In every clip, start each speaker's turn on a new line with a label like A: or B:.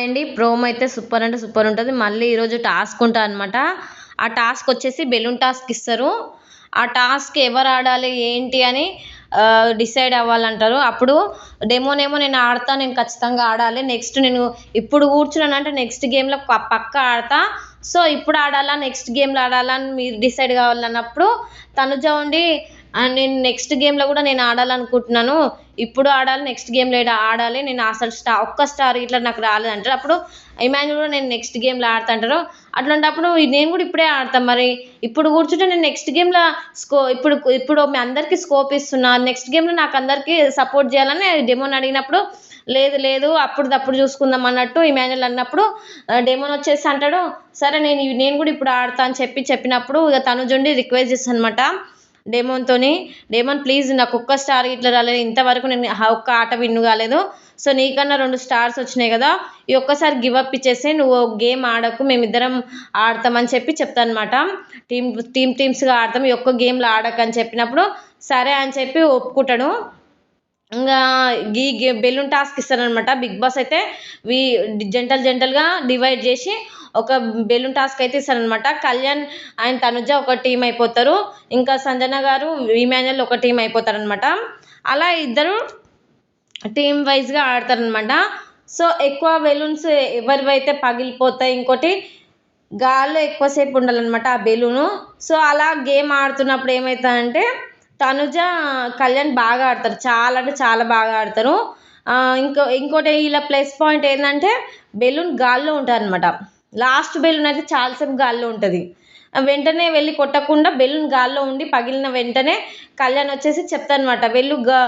A: Hi అండి. Promo అయితే super అంటే సూపర్ ఉంటుంది. మళ్ళీ ఈరోజు టాస్క్ ఉంటుంది అనమాట ఆ టాస్క్ వచ్చేసి బెలూన్ టాస్క్ ఇస్తారు. ఆ టాస్క్ ఎవరు ఆడాలి ఏంటి అని డిసైడ్ అవ్వాలంటారు. అప్పుడు డెమోనేమో నేను ఆడతా నేను ఖచ్చితంగా ఆడాలి. నెక్స్ట్ నేను ఇప్పుడు కూర్చున్నాను అంటే నెక్స్ట్ గేమ్లో పక్క ఆడతా. సో ఇప్పుడు ఆడాలా నెక్స్ట్ గేమ్లో ఆడాలా అని మీరు డిసైడ్ కావాలన్నప్పుడు తనుజ ఉండి నేను నెక్స్ట్ గేమ్లో కూడా నేను ఆడాలనుకుంటున్నాను. ఇప్పుడు ఆడాలి నెక్స్ట్ గేమ్లో ఆడాలి. నేను అసలు స్టా ఒక్క స్టార్ ఇట్లా నాకు రాలేదు అంటారు. అప్పుడు ఇమాన్యుల్ కూడా నేను నెక్స్ట్ గేమ్లో ఆడతా అంటారు. అట్లాంటప్పుడు నేను కూడా ఇప్పుడే ఆడతాను మరి. ఇప్పుడు కూర్చుంటే నేను నెక్స్ట్ గేమ్లో స్కో ఇప్పుడు ఇప్పుడు మీ అందరికీ స్కోప్ ఇస్తున్నా. నెక్స్ట్ గేమ్లో నాకు అందరికీ సపోర్ట్ చేయాలని డెమోని అడిగినప్పుడు లేదు లేదు అప్పుడు తప్పుడు చూసుకుందాం అన్నట్టు ఇమాన్యుల్ అన్నప్పుడు డెమోన్ వచ్చేసి అంటాడు. సరే నేను నేను కూడా ఇప్పుడు ఆడతా అని చెప్పి చెప్పినప్పుడు ఇక తనుజుండి రిక్వెస్ట్ చేస్తాను అనమాట డెమోన్తోని డెమోన్ ప్లీజ్ నాకు ఒక్క స్టార్ ఇట్లా రాలేదు. ఇంతవరకు నేను ఒక్క ఆట విన్ను కాలేదు. సో నీకన్నా రెండు స్టార్స్ వచ్చినాయి కదా ఈ ఒక్కసారి గివ్ అప్ ఇచ్చేసి నువ్వు గేమ్ ఆడకు మేమిద్దరం ఆడతామని చెప్పి చెప్తాను అనమాట టీమ్ టీమ్ టీమ్స్గా ఆడతాం. ఈ ఒక్క గేమ్లో ఆడకని చెప్పినప్పుడు సరే అని చెప్పి ఒప్పుకుంటాడు ఇంకా ఈ బెలూన్ టాస్క్ ఇస్తారనమాట బిగ్ బాస్ అయితే వీ జంటల్ జంటల్గా డివైడ్ చేసి ఒక బెలూన్ టాస్క్ అయితే ఇస్తారనమాట కళ్యాణ్ అండ్ తనుజ ఒక టీం అయిపోతారు. ఇంకా సంజన గారు విమానల్ ఒక టీం అయిపోతారనమాట అలా ఇద్దరు టీం వైజ్గా ఆడతారనమాట సో ఎక్కువ బెలూన్స్ ఎవరివైతే పగిలిపోతాయి ఇంకోటి గాల్లో ఎక్కువసేపు ఉండాలన్నమాట ఆ బెలూను. సో అలా గేమ్ ఆడుతున్నప్పుడు ఏమవుతుందంటే తనుజ కళ్యాణ్ బాగా ఆడతారు. చాలా అంటే చాలా బాగా ఆడతారు. ఇంకో ఇంకోటి ఇలా ప్లస్ పాయింట్ ఏంటంటే బెలూన్ గాల్లో ఉంటుంది అనమాట లాస్ట్ బెలూన్ అయితే చాలాసేపు గాల్లో ఉంటుంది. వెంటనే వెళ్ళి కొట్టకుండా బెలూన్ గాల్లో ఉండి పగిలిన వెంటనే కళ్యాణ్ వచ్చేసి చెప్తానమాట వెళ్ళు గా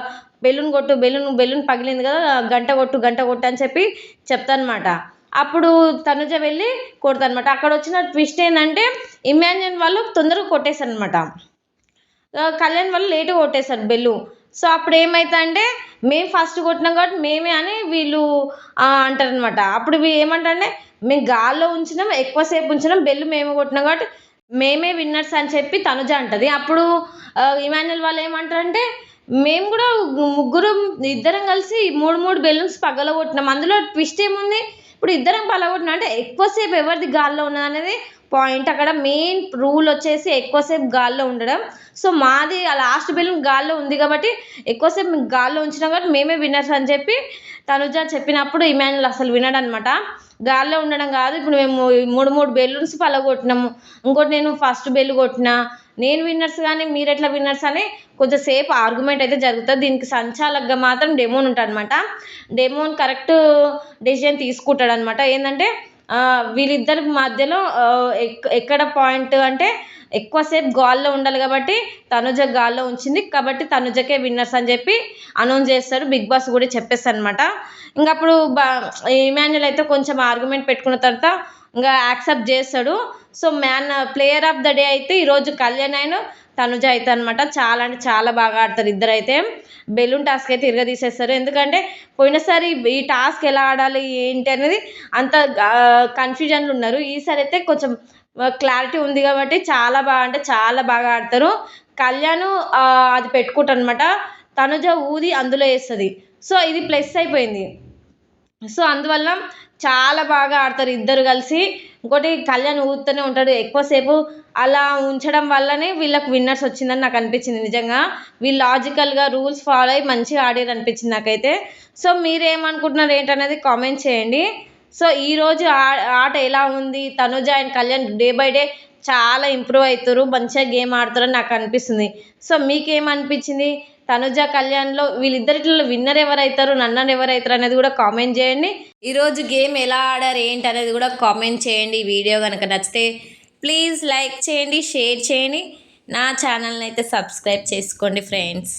A: బెలూన్ కొట్టు బెలూన్ బెలూన్ పగిలింది కదా గంట కొట్టు గంట కొట్టు అని చెప్పి చెప్తానమాట అప్పుడు తనుజ వెళ్ళి కొడతానమాట అక్కడ వచ్చిన ట్విస్ట్ ఏంటంటే ఇమాజిన్ వాళ్ళు తొందరగా కొట్టేశారనమాట కళ్యాణ్ వాళ్ళు లేటుగా కొట్టేశారు బెల్లు. సో అప్పుడు ఏమవుతుందంటే మేము ఫస్ట్ కొట్టినాం కాబట్టి మేమే అని వీళ్ళు అంటారనమాట అప్పుడు ఏమంటారంటే మేము గాల్లో ఉంచినాం ఎక్కువసేపు ఉంచినాం బెల్లు మేమే కొట్టినాం కాబట్టి మేమే విన్నర్స్ అని చెప్పి తనుజ అంటది. అప్పుడు ఇమాన్యుల్ వాళ్ళు ఏమంటారంటే మేము కూడా ముగ్గురు ఇద్దరం కలిసి మూడు మూడు బెలూన్స్ పగలగొట్టినాం. అందులో ట్విస్ట్ ఏముంది? ఇప్పుడు ఇద్దరం పగలగొట్టినాం అంటే ఎక్కువసేపు ఎవరిది గాల్లో ఉన్నది అనేది పాయింట్ అక్కడ మెయిన్ రూల్ వచ్చేసి ఎక్కువసేపు గాల్లో ఉండడం. సో మాది ఆ లాస్ట్ బెలూన్ గాల్లో ఉంది కాబట్టి ఎక్కువసేపు గాల్లో ఉంచినాం కాబట్టి మేమే విన్నర్స్ అని చెప్పి తనుజ చెప్పినప్పుడు ఇమాన్యుల్ అసలు వినడు అనమాట గాల్లో ఉండడం కాదు ఇప్పుడు మేము మూడు మూడు బెలూన్స్ పలగొట్టినాము ఇంకోటి నేను ఫస్ట్ బెల్ కొట్టినా. నేను విన్నర్స్ కానీ మీరు ఎట్లా విన్నర్స్ అని కొంచెంసేపు ఆర్గ్యుమెంట్ అయితే జరుగుతుంది. దీనికి సంచాలకుగా మాత్రం డెమోన్ ఉంటాడనమాట. డెమోన్ కరెక్ట్ డెసిజన్ తీసుకుంటాడు అనమాట ఏంటంటే వీళ్ళిద్దరి మధ్యలో ఎక్కడ పాయింట్ అంటే ఎక్కువసేపు గాల్లో ఉండాలి కాబట్టి తనుజ గాల్లో ఉంచింది. కాబట్టి తనుజకే విన్నర్స్ అని చెప్పి అనౌన్స్ చేస్తాడు బిగ్ బాస్ కూడా చెప్పేస్తాడు అనమాట ఇంకా అప్పుడు బా ఇమాన్యుల్ అయితే కొంచెం ఆర్గ్యుమెంట్ పెట్టుకున్న తర్వాత ఇంకా యాక్సెప్ట్ చేస్తాడు. So man player of the day అయితే ఈరోజు కళ్యాణ్ అయిన తనుజ అయితే అనమాట చాలా అంటే చాలా బాగా ఆడతారు ఇద్దరు అయితే బెలూన్ టాస్క్ అయితే తీసేస్తారు ఎందుకంటే పోయినసారి ఈ టాస్క్ ఎలా ఆడాలి ఏంటి అనేది అంత కన్ఫ్యూజన్లు ఉన్నారు. ఈసారి అయితే కొంచెం క్లారిటీ ఉంది కాబట్టి చాలా బాగా అంటే చాలా బాగా ఆడతారు. కళ్యాణ్ అది పెట్టుకుంటారు తనుజ ఊది అందులో వేస్తుంది. సో ఇది ప్లస్ అయిపోయింది. సో అందువల్ల చాలా బాగా ఆడతారు ఇద్దరు కలిసి. ఇంకోటి కళ్యాణ్ ఊతూనే ఉంటాడు. ఎక్కువసేపు అలా ఉంచడం వల్లనే వీళ్ళకి విన్నర్స్ వచ్చిందని నాకు అనిపించింది నిజంగా. వీళ్ళు లాజికల్గా రూల్స్ ఫాలో అయ్యి మంచిగా ఆడారు అనిపించింది నాకైతే. సో మీరేమనుకుంటున్నారు ఏంటనేది కామెంట్ చేయండి. సో ఈరోజు ఆట ఎలా ఉంది? Tanuja and Kalyan day by day చాలా ఇంప్రూవ్ అవుతారు మంచిగా గేమ్ ఆడుతారని నాకు అనిపిస్తుంది. సో మీకేమనిపించింది? తనుజ కళ్యాణ్లో వీళ్ళిద్దరిలో విన్నర్ ఎవరైతారు నన్నర్ ఎవరైతారు అనేది కూడా కామెంట్ చేయండి. ఈరోజు గేమ్ ఎలా ఆడారు ఏంటి అనేది కూడా కామెంట్ చేయండి. వీడియో కనుక నచ్చితే ప్లీజ్ లైక్ చేయండి షేర్ చేయండి. నా ఛానల్ని అయితే సబ్స్క్రైబ్ చేసుకోండి ఫ్రెండ్స్